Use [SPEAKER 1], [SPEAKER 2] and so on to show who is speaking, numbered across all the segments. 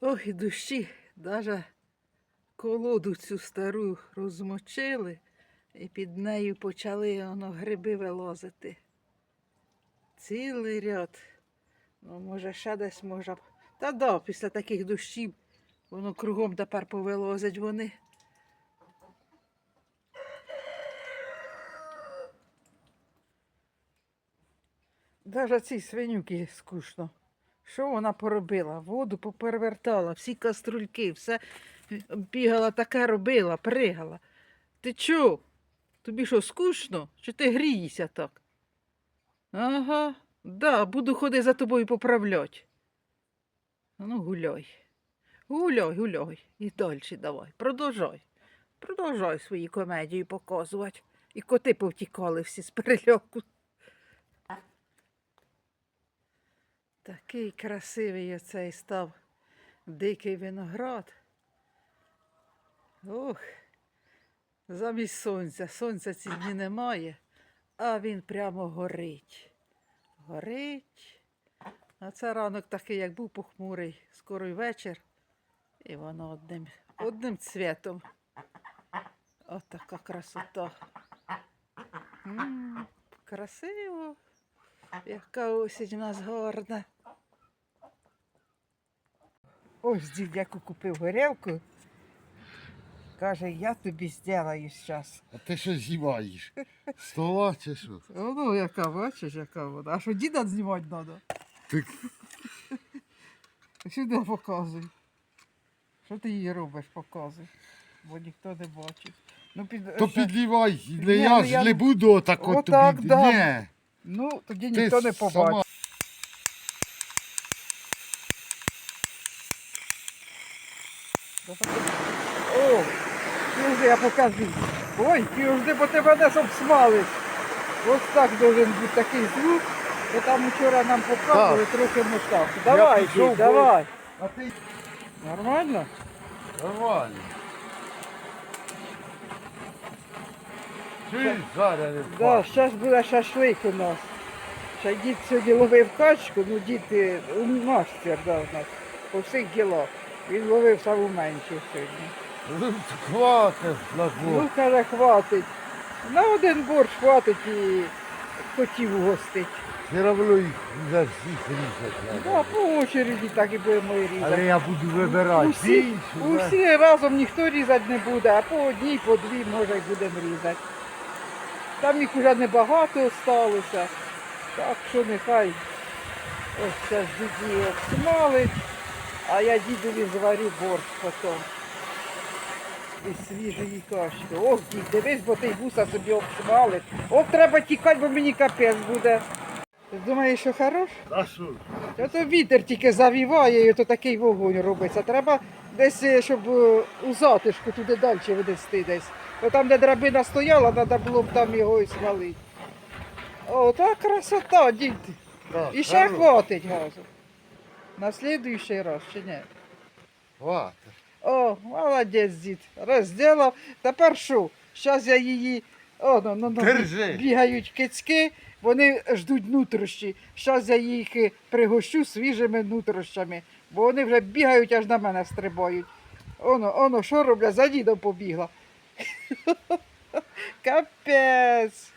[SPEAKER 1] Ох, і душі, даже колоду цю стару розмочили, і під нею почали воно гриби вилозити. Цілий ряд. Ну, може, ще десь може. Та да, після таких дощів воно кругом тепер повилозять вони. Даже цій свинюки скучно. Що вона поробила? Воду поперевертала, всі каструльки, все бігала таке робила, пригала. Ти чо? Тобі що, скучно? Чи ти грієшся так? Ага, да, буду ходити за тобою поправлять. Ну, гуляй. Гуляй, гуляй. І далі давай. Продовжай. Продовжай свої комедії показувати. І коти повтікали всі з перельоку. Такий красивий оцей став дикий виноград. Ох, замість сонця. Сонця ці дні немає, а він прямо горить. Горить. А це ранок такий, як був похмурий, скоро й вечір. І воно одним, одним цвітом. От така красота. м красиво. Яка осінь у нас гарна. Ось дід яку купив горілку. Каже, я тобі зроблю зараз.
[SPEAKER 2] А ти що знімаєш? Стола чи що?
[SPEAKER 1] Ну, яка, бачиш, яка вона. А що діда знімати треба?
[SPEAKER 2] Ти
[SPEAKER 1] Сюди показуй. Що ти її робиш, показуй. Бо ніхто не бачить. Ну, під...
[SPEAKER 2] то
[SPEAKER 1] ще-
[SPEAKER 2] підлівай, не
[SPEAKER 1] Ні,
[SPEAKER 2] я
[SPEAKER 1] ну
[SPEAKER 2] ж
[SPEAKER 1] я-
[SPEAKER 2] не буду отак от
[SPEAKER 1] Отак,
[SPEAKER 2] тобі.
[SPEAKER 1] да.
[SPEAKER 2] Ні,
[SPEAKER 1] Ну, тоді
[SPEAKER 2] ти
[SPEAKER 1] ніхто не
[SPEAKER 2] сама.
[SPEAKER 1] О, півжди я покажу. Ой, півжди, бо тебе не обсмалиш. Ось так должен бути такий звук. Бо там вчора нам показували трохи муштав. Давай,
[SPEAKER 2] бо-
[SPEAKER 1] давай.
[SPEAKER 2] А ти
[SPEAKER 1] Нормально?
[SPEAKER 2] нормально. Ти зараз
[SPEAKER 1] Да, зараз буде шашлик у нас. Ще дід сьогодні ловив качку, ну дід мастер да, у нас по всіх ділах. Він ловив саму меншу сьогодні.
[SPEAKER 2] Ну, хватить на
[SPEAKER 1] Ну, каже, хватить. На один борщ хватить і хотів угостить.
[SPEAKER 2] Все одно їх за всіх різати.
[SPEAKER 1] Да,
[SPEAKER 2] треба.
[SPEAKER 1] по очереді так і будемо і
[SPEAKER 2] Але
[SPEAKER 1] різати.
[SPEAKER 2] я буду вибирати.
[SPEAKER 1] Усі,
[SPEAKER 2] більшу, да.
[SPEAKER 1] усі разом ніхто різати не буде, а по одній, по дві, може, й будемо різати. Там їх вже небагато залишилося, так що нехай ось зараз діді обсмалить, а я дідові зварю борщ потім. Із свіжої кашки. Ох, дід, дивись, бо ти вуса собі обсмалить. Ох, треба тікати, бо мені капець буде. Ти думаєш, що хорош?
[SPEAKER 2] А що? ж?
[SPEAKER 1] Ото вітер тільки завіває, і ото такий вогонь робиться. Треба десь, е, щоб е, у затишку туди далі винести десь. Бо там, де драбина стояла, треба було б там його і смалити. О, та красота, дід.
[SPEAKER 2] Так,
[SPEAKER 1] І ще
[SPEAKER 2] хорош.
[SPEAKER 1] хватить газу. На слідуючий раз чи ні?
[SPEAKER 2] Хватить.
[SPEAKER 1] О, молодець, дід. Розділав. Тепер що? Зараз я її. О, ну, ну, ну,
[SPEAKER 2] Держи.
[SPEAKER 1] бігають кицьки, вони ждуть нутрощі. Зараз я їх пригощу свіжими нутрощами, бо вони вже бігають, аж на мене стрибають. Оно, оно, що роблять? За дідом побігла. Капець.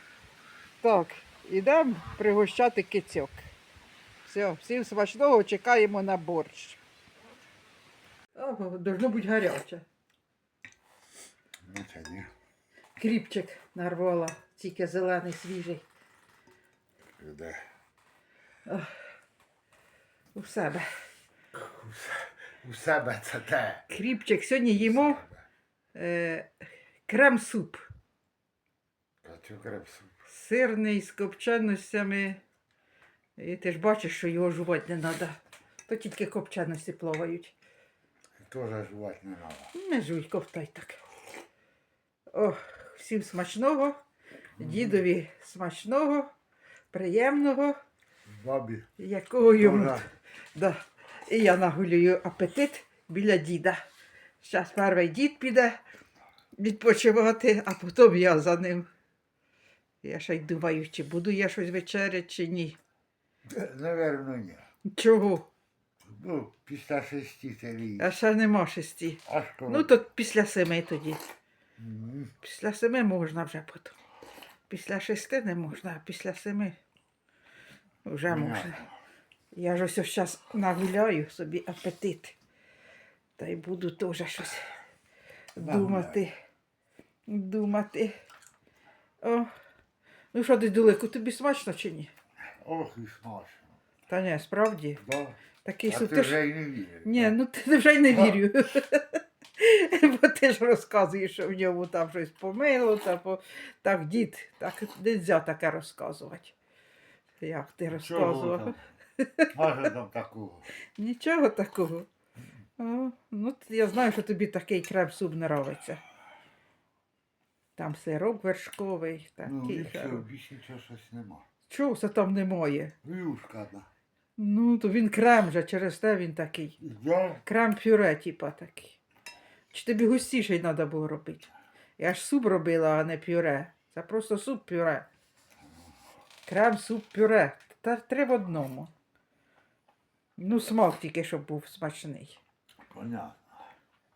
[SPEAKER 1] Так, ідемо пригощати кицьок. Все, всім смачного чекаємо на борщ. О, должно бути гаряче.
[SPEAKER 2] Ну, це ні.
[SPEAKER 1] Кріпчик нарвала, тільки зелений, свіжий.
[SPEAKER 2] Де?
[SPEAKER 1] У себе.
[SPEAKER 2] У себе це те.
[SPEAKER 1] Кріпчик. Сьогодні їмо е, крем-суп.
[SPEAKER 2] Крепсу.
[SPEAKER 1] Сирний з копченостями. І ти ж бачиш, що його жувати не треба. То тільки копченості плавають.
[SPEAKER 2] Теж жувати не треба.
[SPEAKER 1] Не жуй, ковтай так. О, всім смачного, дідові смачного, приємного,
[SPEAKER 2] Бабі.
[SPEAKER 1] якого йому.
[SPEAKER 2] Тоже.
[SPEAKER 1] Да. І я нагулюю апетит біля діда. Зараз перший дід піде відпочивати, а потім я за ним. Я ще й думаю, чи буду я щось вечеряти, чи ні.
[SPEAKER 2] Наверно, ні.
[SPEAKER 1] Чого?
[SPEAKER 2] Ну, після шести це.
[SPEAKER 1] А ще нема шести.
[SPEAKER 2] Аж коли.
[SPEAKER 1] Ну, то після семи тоді.
[SPEAKER 2] Мгм.
[SPEAKER 1] Після семи можна вже потім. Після шести не можна, а після семи вже можна. Я ж ось зараз нагуляю собі апетит. Та й буду теж щось думати. Думати. О. Ну що, далеко, тобі смачно чи ні?
[SPEAKER 2] Ох, і смачно.
[SPEAKER 1] Та ні, справді.
[SPEAKER 2] Да?
[SPEAKER 1] Такий
[SPEAKER 2] А
[SPEAKER 1] суп.
[SPEAKER 2] ти
[SPEAKER 1] Ти ж...
[SPEAKER 2] вже й не віриш.
[SPEAKER 1] Ні, ну ти вже й не
[SPEAKER 2] А.
[SPEAKER 1] вірю. Бо ти ж розказуєш, що в ньому там щось помило, та по... так, дід, так не можна таке розказувати. Як ти
[SPEAKER 2] Чого
[SPEAKER 1] розказував?
[SPEAKER 2] там? Може там такого.
[SPEAKER 1] Нічого такого. О, ну, т- я знаю, що тобі такий крем-суп нравиться. Там сироп вершковий,
[SPEAKER 2] Ну,
[SPEAKER 1] такий.
[SPEAKER 2] все,
[SPEAKER 1] хороший.
[SPEAKER 2] більше нічого щось нема.
[SPEAKER 1] Чого це там немає?
[SPEAKER 2] Юшка одна.
[SPEAKER 1] Ну, то він крем же, через те він такий.
[SPEAKER 2] Да?
[SPEAKER 1] Крем-пюре, типа такий. Чи тобі густіший треба було робити? Я ж суп робила, а не пюре. Це просто суп-пюре. Крем-суп-пюре. Та три в одному. Ну, смак тільки, щоб був смачний.
[SPEAKER 2] Понятно.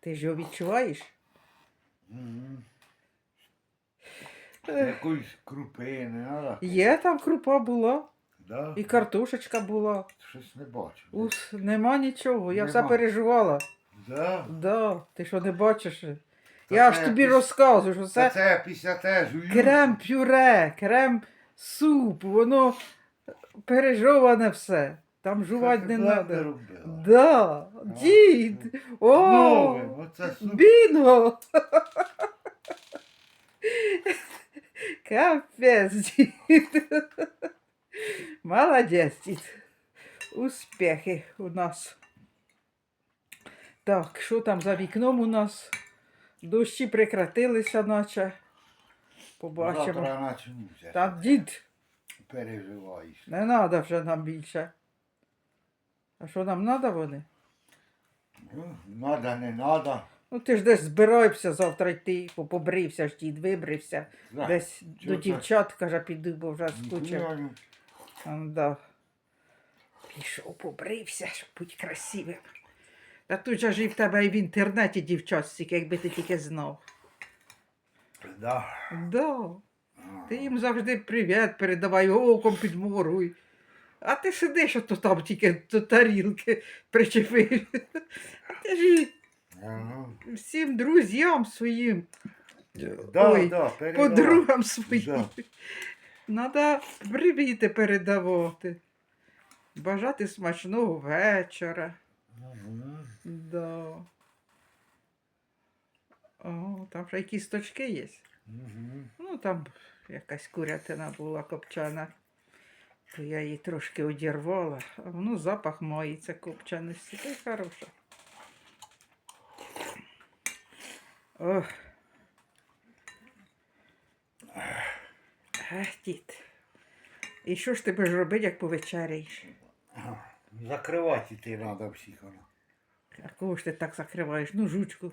[SPEAKER 1] Ти ж його відчуваєш?
[SPEAKER 2] Мгм. Якоїсь крупи не треба?
[SPEAKER 1] Є там крупа була,
[SPEAKER 2] Да?
[SPEAKER 1] і картошечка була.
[SPEAKER 2] Щось не бачу.
[SPEAKER 1] Ус, нема нічого, я все переживала.
[SPEAKER 2] Да?
[SPEAKER 1] Да, ти що не бачиш?
[SPEAKER 2] Та
[SPEAKER 1] я
[SPEAKER 2] це
[SPEAKER 1] ж тобі
[SPEAKER 2] піс-
[SPEAKER 1] розказую, що
[SPEAKER 2] Це,
[SPEAKER 1] це
[SPEAKER 2] це після те жую.
[SPEAKER 1] крем-пюре, крем-суп, воно пережоване все. Там жувати не треба. Да, дід. О,
[SPEAKER 2] Нове, оце суп.
[SPEAKER 1] бінго. Капець, дід. Молодець, дід. Успіхи у нас. Так, що там за вікном у нас? Дощі прекратилися, наче. Побачимо.
[SPEAKER 2] Завтра.
[SPEAKER 1] Там дід,
[SPEAKER 2] Переживаєш.
[SPEAKER 1] не треба вже нам більше. А що нам треба вони?
[SPEAKER 2] Ну, Надо, не надо.
[SPEAKER 1] Ну ти ж десь збираєшся завтра йти, бо побрився ж дід, вибрився.
[SPEAKER 2] Да.
[SPEAKER 1] Десь
[SPEAKER 2] чого
[SPEAKER 1] до
[SPEAKER 2] це?
[SPEAKER 1] дівчат, каже, піду, бо вже скучив. Да. Пішов, побрився, щоб бути красивим. Та тут же ж і в тебе і в інтернеті дівчат стільки, якби ти тільки знав.
[SPEAKER 2] Да.
[SPEAKER 1] Да. Ти їм завжди привіт передавай, оком підморуй. А ти сидиш, ото там тільки до тарілки причепив. А ти ж і
[SPEAKER 2] Ага.
[SPEAKER 1] всім друзям своїм,
[SPEAKER 2] Да,
[SPEAKER 1] Ой,
[SPEAKER 2] да,
[SPEAKER 1] подругам своїм.
[SPEAKER 2] Да.
[SPEAKER 1] Надо привіти передавати. Бажати смачного вечора.
[SPEAKER 2] Мгм.
[SPEAKER 1] Да. О, там ще якісь точки є.
[SPEAKER 2] Мгм.
[SPEAKER 1] Ну, там якась курятина була копчана. То я її трошки одірвала, а воно запах мається копчаності. Та й хороша. Ох. Ех, дід. І що ж ти будеш робити, як повечеряєш?
[SPEAKER 2] Закривати ти треба всіх.
[SPEAKER 1] А кого ж ти так закриваєш? Ну, жучку.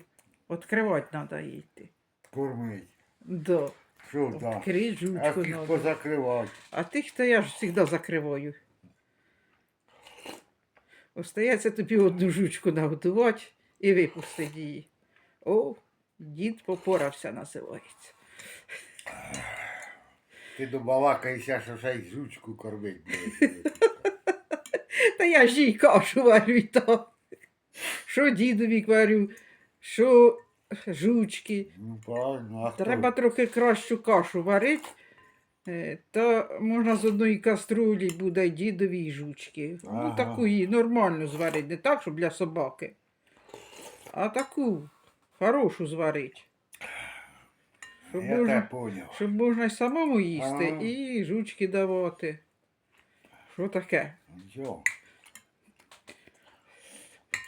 [SPEAKER 1] Відкривати треба йти.
[SPEAKER 2] Кормить.
[SPEAKER 1] Да.
[SPEAKER 2] Що, да.
[SPEAKER 1] Відкрий
[SPEAKER 2] А
[SPEAKER 1] жучку надо.
[SPEAKER 2] позакривати.
[SPEAKER 1] А тих то я ж завжди закриваю. Остається тобі одну жучку наготувати і випустити її. О, дід попорався, називається.
[SPEAKER 2] Ти добалакаєшся, що ще й жучку кормить будеш.
[SPEAKER 1] Та я ж їй кашу варю і то. Що дідові варю, що жучки.
[SPEAKER 2] Ну, правильно, а хто?
[SPEAKER 1] Треба трохи кращу кашу варити. е, То можна з одної каструлі буде й дідові й жучки. Ну,
[SPEAKER 2] Ага.
[SPEAKER 1] таку її нормально зварити, не так, щоб для собаки. А таку хорошу зварити. Щоб
[SPEAKER 2] Я
[SPEAKER 1] можна,
[SPEAKER 2] те поняв.
[SPEAKER 1] щоб можна й самому їсти,
[SPEAKER 2] Ага.
[SPEAKER 1] і жучки давати. Що таке?
[SPEAKER 2] Йо,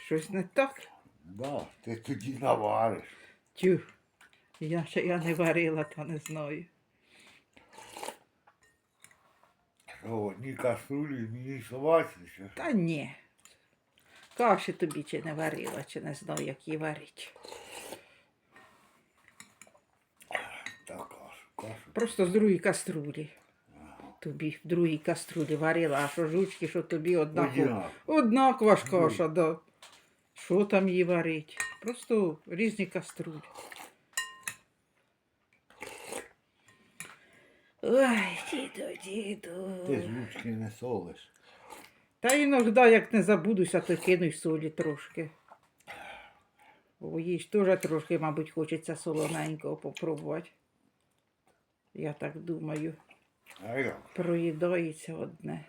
[SPEAKER 1] Щось не так?
[SPEAKER 2] да, ти тоді навариш.
[SPEAKER 1] Тю. Я ще я не варила, та не знаю.
[SPEAKER 2] Що, одній каструлі мені собаці, що?
[SPEAKER 1] Та ні. Каші тобі чи не варила, чи не знаю, як її варить.
[SPEAKER 2] Та кашу, кашу.
[SPEAKER 1] Просто з другої каструлі. тобі в другій каструлі варила, а що жучки, що тобі. Однаково. Однакова ж
[SPEAKER 2] Ну.
[SPEAKER 1] каша, да. Що там її варить? Просто різні каструлі. Ой, діду, діду.
[SPEAKER 2] Ти ж лучки не солиш.
[SPEAKER 1] Та іноді, як не забудуся, то кину й солі трошки. Бо їй ж теж трошки, мабуть, хочеться солоненького попробувати. Я так думаю, проїдається одне.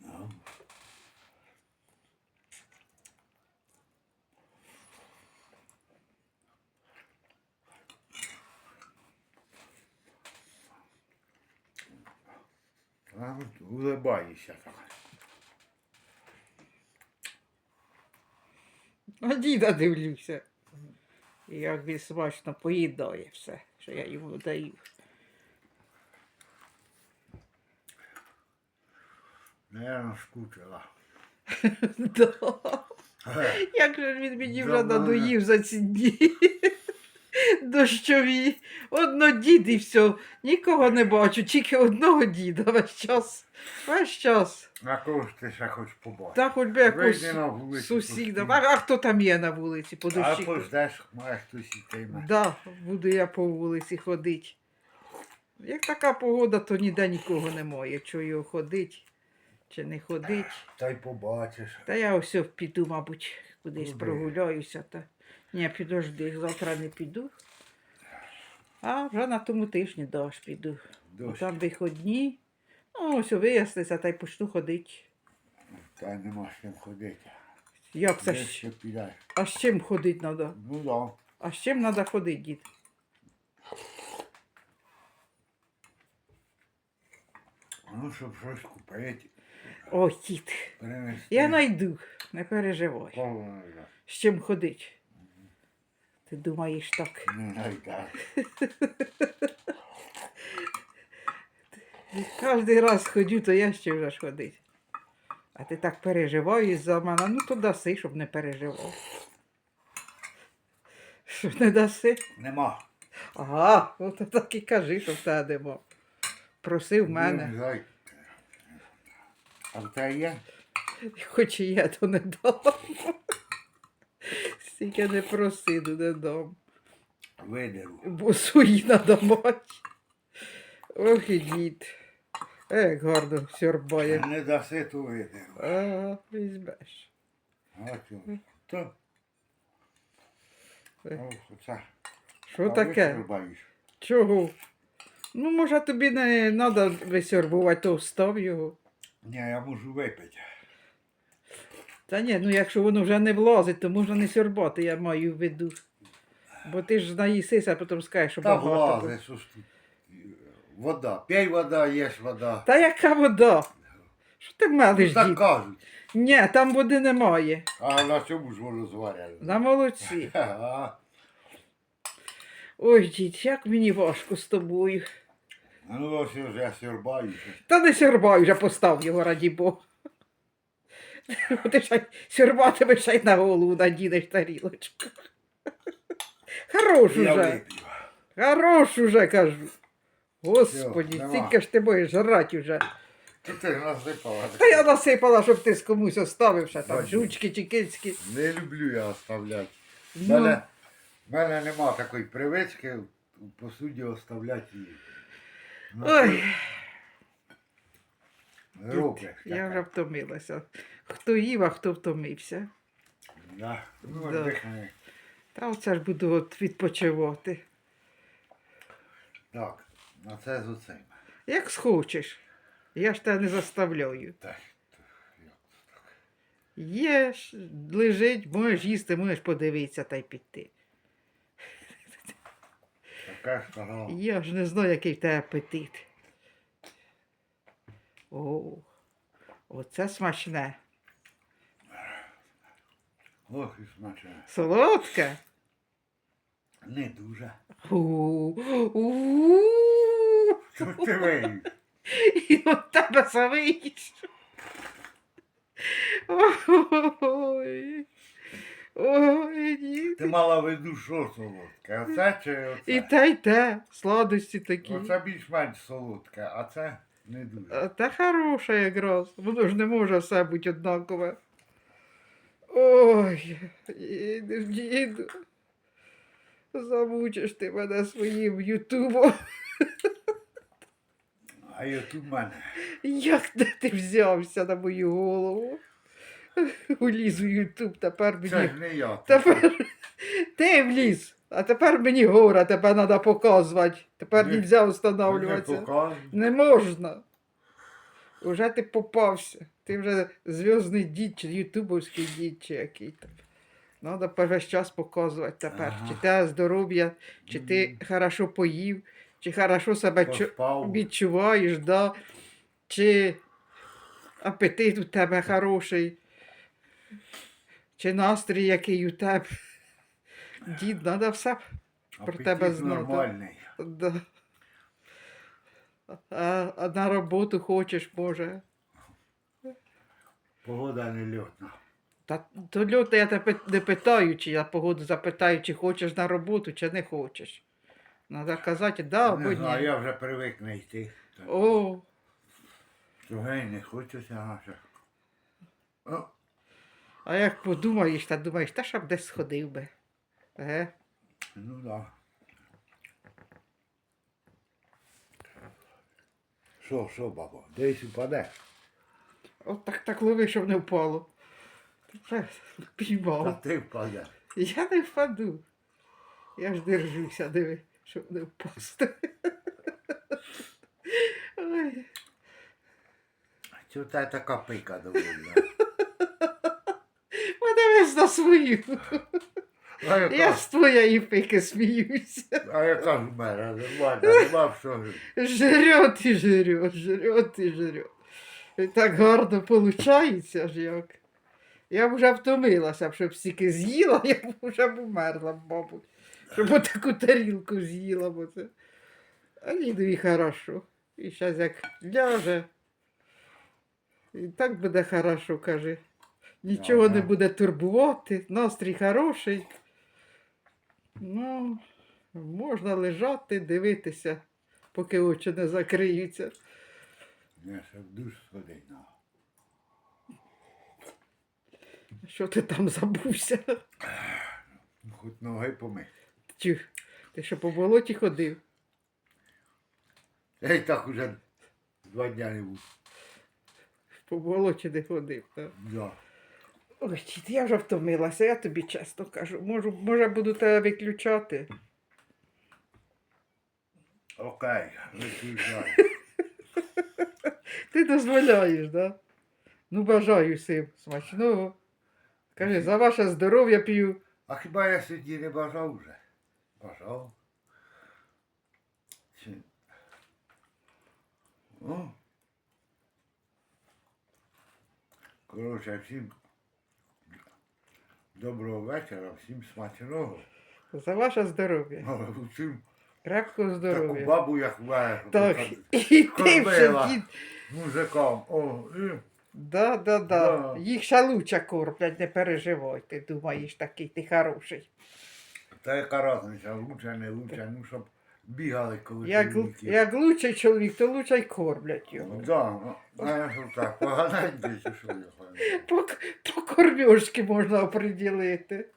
[SPEAKER 2] Ну. А от улибаєшся так.
[SPEAKER 1] На діда дивлюся. Як він смачно поїдає все, що я йому даю.
[SPEAKER 2] Наверно, скучила.
[SPEAKER 1] Да. Як же він мені вже надоїв за ці дні. Дощові. Одно дід і все. Нікого не бачу, тільки одного діда весь час. Весь час.
[SPEAKER 2] На кого ж ти ще хочеш побачити?
[SPEAKER 1] Та хоч би якусь
[SPEAKER 2] Вийди на вулицю,
[SPEAKER 1] сусіда. А, а хто там є на вулиці по
[SPEAKER 2] А
[SPEAKER 1] дощі?
[SPEAKER 2] пождеш, має хтось ітиме.
[SPEAKER 1] Да, буду я по вулиці ходити. Як така погода, то ніде нікого немає. Чого його ходить чи не ходить.
[SPEAKER 2] Та й побачиш.
[SPEAKER 1] Та я ось піду, мабуть, кудись
[SPEAKER 2] Куди?
[SPEAKER 1] прогуляюся. Та... Ні, підожди, завтра не піду. А вже на тому тижні дощ піду.
[SPEAKER 2] Дощ.
[SPEAKER 1] Там виходні. Ну, ось виясниться, та й почну ходити.
[SPEAKER 2] Та нема з чим ходити.
[SPEAKER 1] Як це?
[SPEAKER 2] Де
[SPEAKER 1] ж?
[SPEAKER 2] ще підеш?
[SPEAKER 1] А з чим ходити треба?
[SPEAKER 2] Ну да.
[SPEAKER 1] А з чим треба ходити, дід?
[SPEAKER 2] Ну, щоб щось купити,
[SPEAKER 1] Ой, дід.
[SPEAKER 2] принести.
[SPEAKER 1] Я найду, не переживай.
[SPEAKER 2] Кого?
[SPEAKER 1] З чим ходити? Ти думаєш так? Кожен раз ходю, то я ще вже ж ходить. А ти так переживаєш за мене, ну то даси, щоб не переживав. Що не даси?
[SPEAKER 2] Нема.
[SPEAKER 1] Ага, от так і кажи, що в тебе нема. Просив
[SPEAKER 2] Не
[SPEAKER 1] мене,
[SPEAKER 2] знаю. А в тебе є?
[SPEAKER 1] хоч і є, то не дам. Стільки не проси, ну не дам.
[SPEAKER 2] Видеру.
[SPEAKER 1] Бо свої надо мати. Ох і дід. Як гарно сьорбає.
[SPEAKER 2] Не даси, то видеру.
[SPEAKER 1] Ага, візьмеш.
[SPEAKER 2] А чого? То.
[SPEAKER 1] Е. Що таке?
[SPEAKER 2] що?
[SPEAKER 1] Чого? Ну, може, тобі не треба висьорбувати, то встав його.
[SPEAKER 2] Ні, я можу випити.
[SPEAKER 1] Та ні, ну якщо воно вже не влазить, то можна не сьорбати, я маю в виду. Бо ти ж наїсися, а потім скажеш, що
[SPEAKER 2] Та
[SPEAKER 1] багато.
[SPEAKER 2] що ж тут. Вода. П'ять вода, їж вода.
[SPEAKER 1] Та яка вода? Що ти мелиш,
[SPEAKER 2] Так
[SPEAKER 1] дід?
[SPEAKER 2] кажуть.
[SPEAKER 1] Ні, там води немає.
[SPEAKER 2] А на чому ж воно зваряли?
[SPEAKER 1] На молодці. Ой, дід, як мені важко з тобою.
[SPEAKER 2] ну ось я вже сьорбаюся.
[SPEAKER 1] Та не сьорбай, вже постав його, раді Бога. Ти ж й сьорбатимеш ще й на голову надінеш тарілочку. Хорош
[SPEAKER 2] Я
[SPEAKER 1] уже.
[SPEAKER 2] вип'ю.
[SPEAKER 1] Хорош уже, кажу. Господі,
[SPEAKER 2] Всьо, нема.
[SPEAKER 1] стільки ж ти будеш жрати вже.
[SPEAKER 2] Ти ти ж насипала.
[SPEAKER 1] Та я насипала, щоб ти з комусь оставив ще там
[SPEAKER 2] Бачу.
[SPEAKER 1] жучки чи.
[SPEAKER 2] Не люблю я оставляти.
[SPEAKER 1] Ну,
[SPEAKER 2] Мене, мене нема такої привички в посуді оставляти її. Ну,
[SPEAKER 1] ой,
[SPEAKER 2] Робиш.
[SPEAKER 1] я вже втомилася. Хто їв, а хто втомився.
[SPEAKER 2] Да. Ну,
[SPEAKER 1] Да. Та оце ж буду от відпочивати.
[SPEAKER 2] Так, на це з оцим.
[SPEAKER 1] Як схочеш. Я ж тебе не заставляю.
[SPEAKER 2] Так.
[SPEAKER 1] Єш, лежить, можеш їсти, можеш подивитися та й піти.
[SPEAKER 2] Така стара.
[SPEAKER 1] Я ж не знаю, який в тебе апетит. О, оце смачне.
[SPEAKER 2] Ох, і смачне.
[SPEAKER 1] Солодке.
[SPEAKER 2] Не дуже. Що ти виїв?
[SPEAKER 1] І от тебе самий. Ой. Ой, ні.
[SPEAKER 2] Ти мала виду, що солодке? Оце чи оце?
[SPEAKER 1] І те, й те, сладості такі.
[SPEAKER 2] Оце більш-менш солодке, а це не дуже.
[SPEAKER 1] А, Та хороша якраз. Воно ж не може все бути однакове. Ой, їду, їду. Замучиш ти мене своїм ютубом.
[SPEAKER 2] А от у мене.
[SPEAKER 1] Як де ти взявся на мою голову? Уліз у ютуб, тепер
[SPEAKER 2] Це
[SPEAKER 1] мені.
[SPEAKER 2] ж не я.
[SPEAKER 1] Тепер ти вліз. А тепер мені гора, тебе треба показувати. Тепер не можна встановлюватися. Не можна. Уже ти попався. Ти вже зв'язний дід чи ютубовський дід чи який там. Треба весь час показувати тепер.
[SPEAKER 2] Ага.
[SPEAKER 1] Чи те здоров'я, чи ти хорошо поїв, чи хорошо себе чу-
[SPEAKER 2] Поспав.
[SPEAKER 1] відчуваєш, да? чи апетит у тебе хороший, чи настрій який у тебе. Дід, треба все про
[SPEAKER 2] Апетит
[SPEAKER 1] тебе знати.
[SPEAKER 2] нормальний.
[SPEAKER 1] Да. А, а на роботу хочеш, може.
[SPEAKER 2] Погода не льотна.
[SPEAKER 1] Та то люто я тебе не питаю, чи я погоду запитаю, чи хочеш на роботу, чи не хочеш. Треба казати, да або
[SPEAKER 2] Не знаю,
[SPEAKER 1] ні.
[SPEAKER 2] я вже привик не йти.
[SPEAKER 1] О,
[SPEAKER 2] гей, не хочеться. О,
[SPEAKER 1] а як подумаєш, та думаєш, та щоб десь сходив би. Е?
[SPEAKER 2] ну да. Що, що, бабо, десь упаде?
[SPEAKER 1] От так так лови, щоб не впало. Вже
[SPEAKER 2] Та
[SPEAKER 1] Піймав.
[SPEAKER 2] ти впаде.
[SPEAKER 1] Я не впаду. Я ж держуся, диви, щоб не впасти. Ой.
[SPEAKER 2] Чого та така пика довольна?
[SPEAKER 1] Подивись на свою. Я з твоєї пики сміюся.
[SPEAKER 2] а яка ж в мене? Нема що.
[SPEAKER 1] Жрет і жрет, жрет і жрет. І так гарно виходить ж як. Я б вже втомилася, б, щоб стільки з'їла, я б вже б умерла, мабуть. Щоб отаку тарілку з'їла, бо це. А дідові хорошо. І зараз як ляже. І так буде хорошо, каже. Нічого не буде турбувати, настрій хороший. Ну, можна лежати, дивитися, поки очі не закриються.
[SPEAKER 2] Не, щоб душ сходить. на.
[SPEAKER 1] Що ти там забувся?
[SPEAKER 2] Ну, Хоч ноги помить.
[SPEAKER 1] Тю, ти що по болоті ходив?
[SPEAKER 2] Я й так уже два дня не був.
[SPEAKER 1] По болоті не ходив. Так?
[SPEAKER 2] Да.
[SPEAKER 1] Ой, дід, я вже втомилася, я тобі чесно кажу. Можу, може буду тебе виключати.
[SPEAKER 2] Окей, виключай.
[SPEAKER 1] Ти дозволяєш, да? Ну, бажаю всім смачного. Кажи, за ваше здоров'я п'ю.
[SPEAKER 2] А хіба я сьогодні не бажав вже? Бажав. Чи... О. Коротше, всім доброго вечора, всім смачного.
[SPEAKER 1] За ваше здоров'я.
[SPEAKER 2] Але Всім
[SPEAKER 1] Крепкого
[SPEAKER 2] таку
[SPEAKER 1] здоров'я.
[SPEAKER 2] бабу, як ви
[SPEAKER 1] Так, і ти вже
[SPEAKER 2] Кормила.
[SPEAKER 1] дід.
[SPEAKER 2] Мужикам. О, і...
[SPEAKER 1] Да, да, да.
[SPEAKER 2] Да.
[SPEAKER 1] Їх ще лучше кормлять, не переживай. Ти думаєш, такий ти хороший.
[SPEAKER 2] Та яка разниця, лучше, не лучше, ну щоб бігали коли
[SPEAKER 1] Як,
[SPEAKER 2] чоловіки.
[SPEAKER 1] як лучший чоловік, то лучше й кормлять його.
[SPEAKER 2] Да, а я що так, поганенький, чи що я.
[SPEAKER 1] По, по можна оприділити.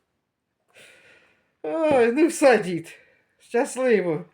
[SPEAKER 1] Ой, ну все, дід. Щасливо.